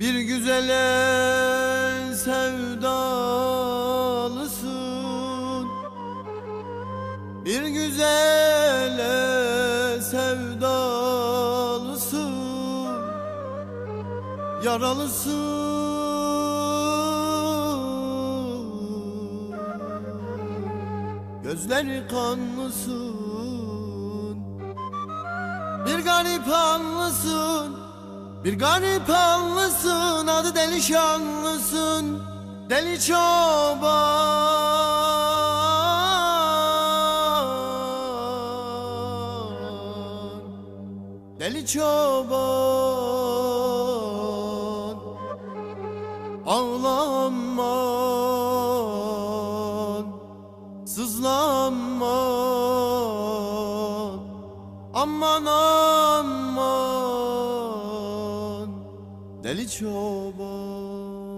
Bir güzele sevdalısın. Bir güzele sevdalısın. Yaralısın. Gözleri kanlısın. Bir garip anlısın Bir garip anlısın Adı deli şanlısın Deli çoban. Deli çoban. Ağlanman Sızlanman Aman aman Deli çoban.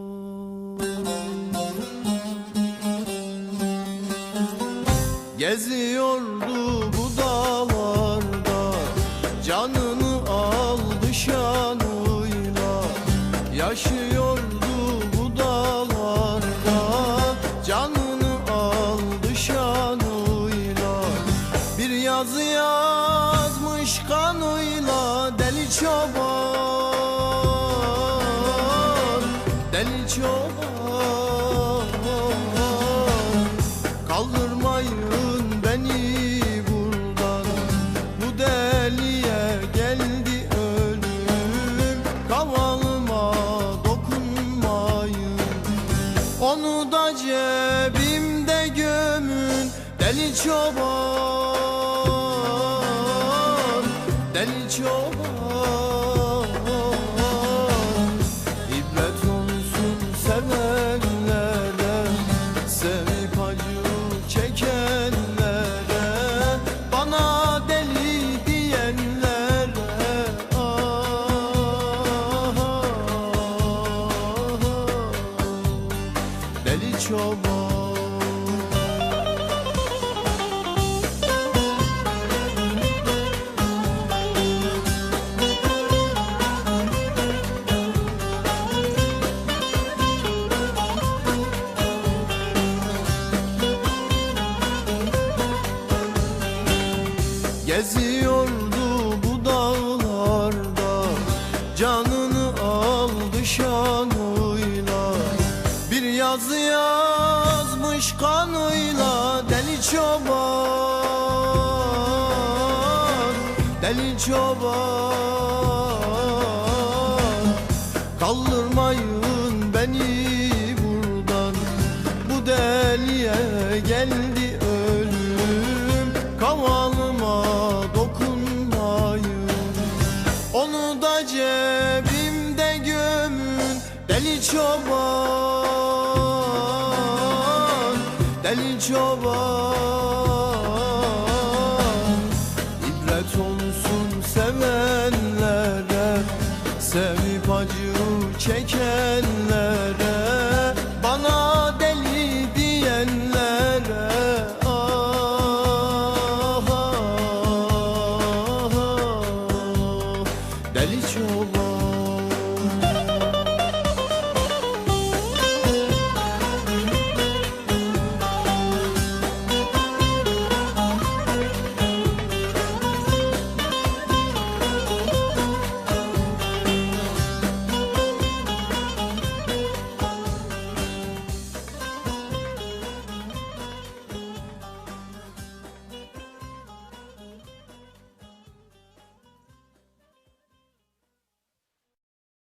Geziyordu bu dağlarda Canını aldı şanıyla. Yaşıyordu bu dağlarda Canını aldı şanıyla. Bir yazı yazmış kanıyla Deli çoban Onu da cebimde gömün Deli çoban Deli çoban Geziyordu bu dağlarda Canını aldı şanıyla. Bir yazı yazmış kanıyla Deli çoban Deli çoban. Kaldırmayın beni buradan Bu deliye geldi ölüm. Deli çoban Deli çoban